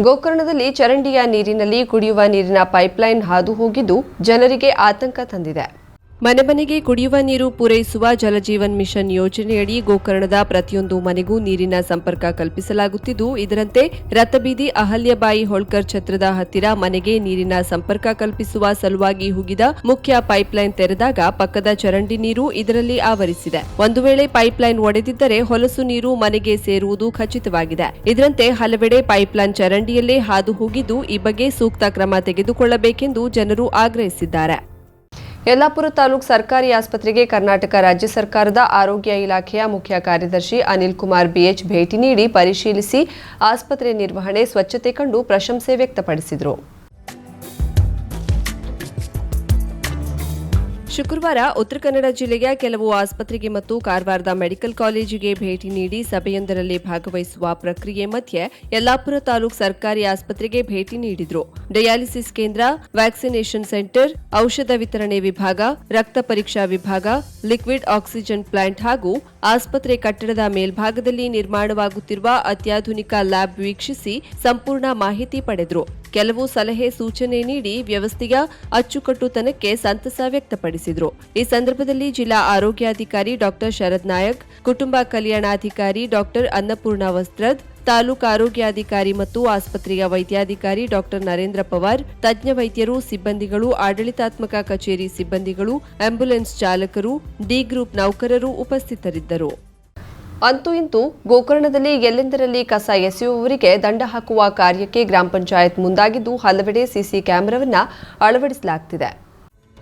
ಗೋಕರ್ಣದಲ್ಲಿ ಚರಂಡಿಯ ನೀರಿನಲ್ಲಿ ಕುಡಿಯುವ ನೀರಿನ ಪೈಪ್ಲೈನ್ ಹಾದು ಹೋಗಿದ್ದು ಜನರಿಗೆ ಆತಂಕ ತಂದಿದೆ. ಮನೆ ಮನೆಗೆ ಕುಡಿಯುವ ನೀರು ಪೂರೈಸುವ ಜಲಜೀವನ್ ಮಿಷನ್ ಯೋಜನೆಯಡಿ ಗೋಕರ್ಣದ ಪ್ರತಿಯೊಂದು ಮನೆಗೂ ನೀರಿನ ಸಂಪರ್ಕ ಕಲ್ಪಿಸಲಾಗುತ್ತಿದ್ದು, ಇದರಂತೆ ರಥಬೀದಿ ಅಹಲ್ಯಬಾಯಿ ಹೋಳ್ಕರ್ ಛತ್ರದ ಹತ್ತಿರ ಮನೆಗೆ ನೀರಿನ ಸಂಪರ್ಕ ಕಲ್ಪಿಸುವ ಸಲುವಾಗಿ ಹುಗಿದ ಮುಖ್ಯ ಪೈಪ್ಲೈನ್ ತೆರೆದಾಗ ಪಕ್ಕದ ಚರಂಡಿ ನೀರು ಇದರಲ್ಲಿ ಆವರಿಸಿದೆ. ಒಂದು ವೇಳೆ ಪೈಪ್ಲೈನ್ ಒಡೆದಿದ್ದರೆ ಹೊಲಸು ನೀರು ಮನೆಗೆ ಸೇರುವುದು ಖಚಿತವಾಗಿದೆ. ಇದರಂತೆ ಹಲವೆಡೆ ಪೈಪ್ಲೈನ್ ಚರಂಡಿಯಲ್ಲೇ ಹಾದು ಹೋಗಿದ್ದು, ಈ ಬಗ್ಗೆ ಸೂಕ್ತ ಕ್ರಮ ತೆಗೆದುಕೊಳ್ಳಬೇಕೆಂದು ಜನರು ಆಗ್ರಹಿಸಿದ್ದಾರೆ. ಯಲ್ಲಾಪುರ ತಾಲೂಕು ಸರ್ಕಾರಿ ಆಸ್ಪತ್ರೆಗೆ ಕರ್ನಾಟಕ ರಾಜ್ಯ ಸರ್ಕಾರದ ಆರೋಗ್ಯ ಇಲಾಖೆಯ ಮುಖ್ಯ ಕಾರ್ಯದರ್ಶಿ ಅನಿಲ್ ಕುಮಾರ್ ಬಿಎಚ್ ಭೇಟಿ ನೀಡಿ ಪರಿಶೀಲಿಸಿ ಆಸ್ಪತ್ರೆ ನಿರ್ವಹಣೆ ಸ್ವಚ್ಛತೆ ಕಂಡು ಪ್ರಶಂಸೆ ವ್ಯಕ್ತಪಡಿಸಿದರು. ಶುಕ್ರವಾರ ಉತ್ತರ ಕನ್ನಡ ಜಿಲ್ಲೆಯ ಕೆಲವು ಆಸ್ಪತ್ರೆಗೆ ಮತ್ತು ಕಾರವಾರದ ಮೆಡಿಕಲ್ ಕಾಲೇಜಿಗೆ ಭೇಟಿ ನೀಡಿ ಸಭೆಯೊಂದರಲ್ಲಿ ಭಾಗವಹಿಸುವ ಪ್ರಕ್ರಿಯೆ ಮಧ್ಯೆ ಯಲ್ಲಾಪುರ ತಾಲೂಕು ಸರ್ಕಾರಿ ಆಸ್ಪತ್ರೆಗೆ ಭೇಟಿ ನೀಡಿದ್ರು. ಡಯಾಲಿಸಿಸ್ ಕೇಂದ್ರ, ವ್ಯಾಕ್ಸಿನೇಷನ್ ಸೆಂಟರ್, ಔಷಧ ವಿತರಣೆ ವಿಭಾಗ, ರಕ್ತ ಪರೀಕ್ಷಾ ವಿಭಾಗ, ಲಿಕ್ವಿಡ್ ಆಕ್ಸಿಜನ್ ಪ್ಲಾಂಟ್ ಹಾಗೂ ಆಸ್ಪತ್ರೆ ಕಟ್ಟಡದ ಮೇಲ್ಭಾಗದಲ್ಲಿ ನಿರ್ಮಾಣವಾಗುತ್ತಿರುವ ಅತ್ಯಾಧುನಿಕ ಲ್ಯಾಬ್ ವೀಕ್ಷಿಸಿ ಸಂಪೂರ್ಣ ಮಾಹಿತಿ ಪಡೆದರು. ಕೆಲವು ಸಲಹೆ ಸೂಚನೆ ನೀಡಿ ವ್ಯವಸ್ಥೆಯ ಅಚ್ಚುಕಟ್ಟುತನಕ್ಕೆ ಸಂತಸ ವ್ಯಕ್ತಪಡಿಸಿದರು. ಈ ಸಂದರ್ಭದಲ್ಲಿ ಜಿಲ್ಲಾ ಆರೋಗ್ಯಾಧಿಕಾರಿ ಡಾಕ್ಟರ್ ಶರದ್ ನಾಯಕ್, ಕುಟುಂಬ ಕಲ್ಯಾಣಾಧಿಕಾರಿ ಡಾಕ್ಟರ್ ಅನ್ನಪೂರ್ಣ ವಸ್ತ್ರದ್, ತಾಲೂಕು ಆರೋಗ್ಯಾಧಿಕಾರಿ ಮತ್ತು ಆಸ್ಪತ್ರೆಯ ವೈದ್ಯಾಧಿಕಾರಿ ಡಾಕ್ಟರ್ ನರೇಂದ್ರ ಪವಾರ್, ತಜ್ಞ ವೈದ್ಯರು, ಸಿಬ್ಬಂದಿಗಳು, ಆಡಳಿತಾತ್ಮಕ ಕಚೇರಿ ಸಿಬ್ಬಂದಿಗಳು ಆಂಬ್ಯುಲೆನ್ಸ್ ಚಾಲಕರು, ಡಿ ಗ್ರೂಪ್ ನೌಕರರು ಉಪಸ್ಥಿತರಿದ್ದರು. ಅಂತೂ ಇಂತೂ ಗೋಕರ್ಣದಲ್ಲಿ ಎಲ್ಲೆಂದರಲ್ಲಿ ಕಸ ಎಸೆಯುವವರಿಗೆ ದಂಡ ಹಾಕುವ ಕಾರ್ಯಕ್ಕೆ ಗ್ರಾಮ ಪಂಚಾಯತ್ ಮುಂದಾಗಿದ್ದು ಹಲವೆಡೆ ಸಿಸಿ ಕ್ಯಾಮೆರಾವನ್ನು ಅಳವಡಿಸಲಾಗುತ್ತಿದೆ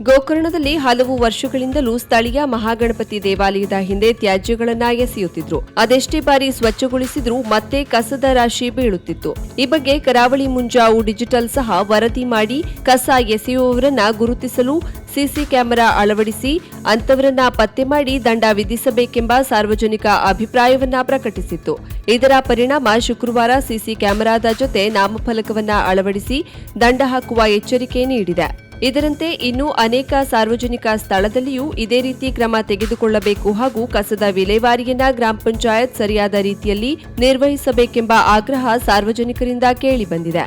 ಗೋಕರ್ಣದಲ್ಲಿ ಹಲವು ವರ್ಷಗಳಿಂದಲೂ ಸ್ಥಳೀಯ ಮಹಾಗಣಪತಿ ದೇವಾಲಯದ ಹಿಂದೆ ತ್ಯಾಜ್ಯಗಳನ್ನ ಎಸೆಯುತ್ತಿದ್ರು. ಅದೆಷ್ಟೇ ಬಾರಿ ಸ್ವಚ್ಛಗೊಳಿಸಿದ್ರೂ ಮತ್ತೆ ಕಸದ ರಾಶಿ ಬೀಳುತ್ತಿತ್ತು. ಈ ಬಗ್ಗೆ ಕರಾವಳಿ ಮುಂಜಾವು ಡಿಜಿಟಲ್ ಸಹ ವರದಿ ಮಾಡಿ ಕಸ ಎಸೆಯುವವರನ್ನ ಗುರುತಿಸಲು ಸಿಸಿ ಕ್ಯಾಮೆರಾ ಅಳವಡಿಸಿ ಅಂತವರನ್ನ ಪತ್ತೆ ಮಾಡಿ ದಂಡ ವಿಧಿಸಬೇಕೆಂಬ ಸಾರ್ವಜನಿಕ ಅಭಿಪ್ರಾಯವನ್ನ ಪ್ರಕಟಿಸಿತ್ತು. ಇದರ ಪರಿಣಾಮ ಶುಕ್ರವಾರ ಸಿಸಿ ಕ್ಯಾಮೆರಾದ ಜೊತೆ ನಾಮಫಲಕವನ್ನ ಅಳವಡಿಸಿ ದಂಡ ಹಾಕುವ ಎಚ್ಚರಿಕೆ ನೀಡಿದೆ. ಇದರಂತೆ ಇನ್ನೂ ಅನೇಕ ಸಾರ್ವಜನಿಕ ಸ್ಥಳದಲ್ಲಿಯೂ ಇದೇ ರೀತಿ ಕ್ರಮ ತೆಗೆದುಕೊಳ್ಳಬೇಕು ಹಾಗೂ ಕಸದ ವಿಲೇವಾರಿಯನ್ನ ಗ್ರಾಮ ಪಂಚಾಯತ್ ಸರಿಯಾದ ರೀತಿಯಲ್ಲಿ ನಿರ್ವಹಿಸಬೇಕೆಂಬ ಆಗ್ರಹ ಸಾರ್ವಜನಿಕರಿಂದ ಕೇಳಿಬಂದಿದೆ